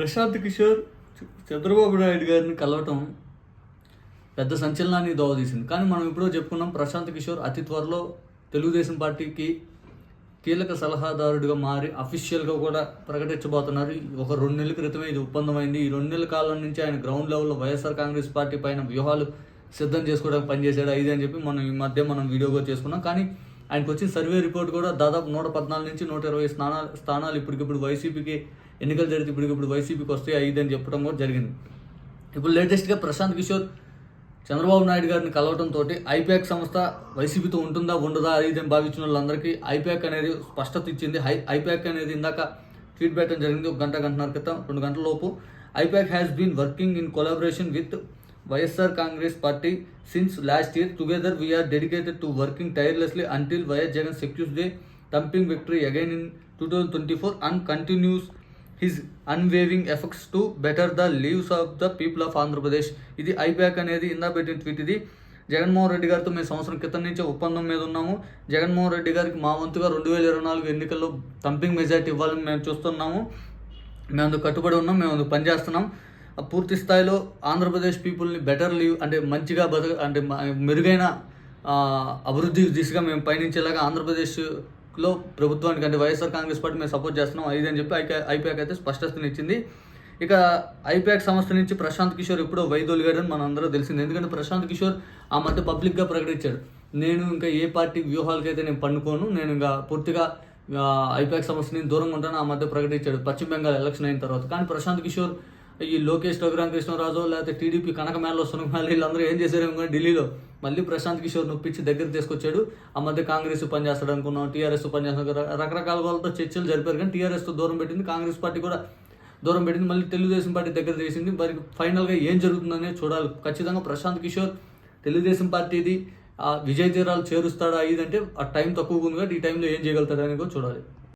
ప్రశాంత్ కిషోర్ చంద్రబాబు నాయుడు గారిని కలవటం పెద్ద సంచలనాన్ని దోవదీసింది కానీ మనం ఇప్పుడో చెప్పుకున్నాం ప్రశాంత్ కిషోర్ అతి త్వరలో తెలుగుదేశం పార్టీకి కీలక సలహాదారుడిగా మారి అఫీషియల్గా కూడా ప్రకటించబోతున్నారు. ఒక రెండు నెలల క్రితమే ఇది ఒప్పందమైంది. ఈ రెండు నెలల కాలం నుంచి ఆయన గ్రౌండ్ లెవెల్లో వైఎస్ఆర్ కాంగ్రెస్ పార్టీ పైన వ్యూహాలు సిద్ధం చేసుకోవడానికి పనిచేశాడు. ఐదు అని చెప్పి మనం ఈ మధ్య మనం వీడియోగా చేసుకున్నాం. కానీ ఆయనకు వచ్చిన సర్వే రిపోర్ట్ కూడా దాదాపు నూట పద్నాలుగు నుంచి నూట ఇరవై స్థానాలు స్థానాలు ఇప్పటికిప్పుడు వైసీపీకి ఎన్నికలు జరిగితే ఇప్పటికిప్పుడు వైసీపీకి వస్తే ఐదు అని చెప్పడం కూడా జరిగింది. ఇప్పుడు లేటెస్ట్గా ప్రశాంత్ కిషోర్ చంద్రబాబు నాయుడు గారిని కలవడంతో ఐపాక్ సంస్థ వైసీపీతో ఉంటుందా ఉండదా అది అని భావించిన వాళ్ళందరికీ ఐపాక్ అనేది స్పష్టత ఇచ్చింది. హై ఐపాక్ అనేది ఇందాక ట్వీట్ పెట్టడం జరిగింది ఒక గంట గంటన్నర క్రితం రెండు గంటల లోపు. IPAC has been working in collaboration with YSR Congress party since last year together we're dedicated to working tirelessly until YS Jagan secures the thumping victory again in two thousand twenty four and continues his unwavering effects to better the lives of the people of Andhra Pradesh ఇది ఐబ్యాక్ అనేది ఇందా పెట్టిన tweet ఇది. జగన్మోహన్ రెడ్డి గారితో మేము సంవత్సరం క్రితం నుంచే ఒప్పందం మీద ఉన్నాము. జగన్మోహన్ రెడ్డి గారికి మా వంతుగా రెండు వేల ఇరవై నాలుగు ఎన్నికల్లో థంపింగ్ మెజార్టీ ఇవ్వాలని మేము చూస్తున్నాము. మేము అందుకు కట్టుబడి ఉన్నాం మేము అందుకు పనిచేస్తున్నాం. పూర్తి స్థాయిలో ఆంధ్రప్రదేశ్ పీపుల్ని బెటర్ లీవ్ అంటే మంచిగా బతక అంటే మెరుగైన అభివృద్ధి దిశగా మేము పయనించేలాగా ఆంధ్రప్రదేశ్లో ప్రభుత్వానికి అంటే వైఎస్ఆర్ కాంగ్రెస్ పార్టీ మేము సపోర్ట్ చేస్తున్నాం. ఐదు అని చెప్పి ఐకే ఐపీఆక్ అయితే స్పష్టతనిచ్చింది ఇక ఐపాక్ సంస్థ నుంచి ప్రశాంత్ కిషోర్ ఎప్పుడో వైదొలిగాడని మన అందరూ తెలిసింది. ఎందుకంటే ప్రశాంత్ కిషోర్ ఆ మధ్య పబ్లిక్గా ప్రకటించాడు. నేను ఇంకా ఏ పార్టీ వ్యూహాలకైతే నేను పండుకోను నేను ఇంకా పూర్తిగా ఐపాక్ సంస్థ నుంచి దూరంగా ఉంటాను ఆ మధ్య ప్రకటించాడు. పశ్చిమ బెంగాల్ ఎలక్షన్ అయిన తర్వాత. కానీ ప్రశాంత్ కిషోర్ ఈ లోకేష్ రఘురామ కృష్ణరాజు లేకపోతే టీడీపీ కనకమేళలో సునకమేళ వీళ్ళందరూ ఏం చేశారేమో కానీ ఢిల్లీలో మళ్ళీ ప్రశాంత్ కిషోర్ నొప్పించి దగ్గర తీసుకొచ్చాడు. ఆ మధ్య కాంగ్రెస్ పనిచేస్తాడు అనుకున్నాం టీఆర్ఎస్ పనిచేస్తాడు రకరకాల వాళ్ళతో చర్చలు జరిపారు కానీ టీఆర్ఎస్తో దూరం పెట్టింది కాంగ్రెస్ పార్టీ కూడా దూరం పెట్టింది. మళ్ళీ తెలుగుదేశం పార్టీ దగ్గర చేసింది మరి ఫైనల్గా ఏం జరుగుతుందనే చూడాలి. ఖచ్చితంగా ప్రశాంత్ కిషోర్ తెలుగుదేశం పార్టీది ఆ విజయ తీరాలు చేరుస్తాడా ఇదంటే ఆ టైం తక్కువగా ఉంది కాబట్టి ఈ టైంలో ఏం చేయగలుగుతాడని కూడా చూడాలి.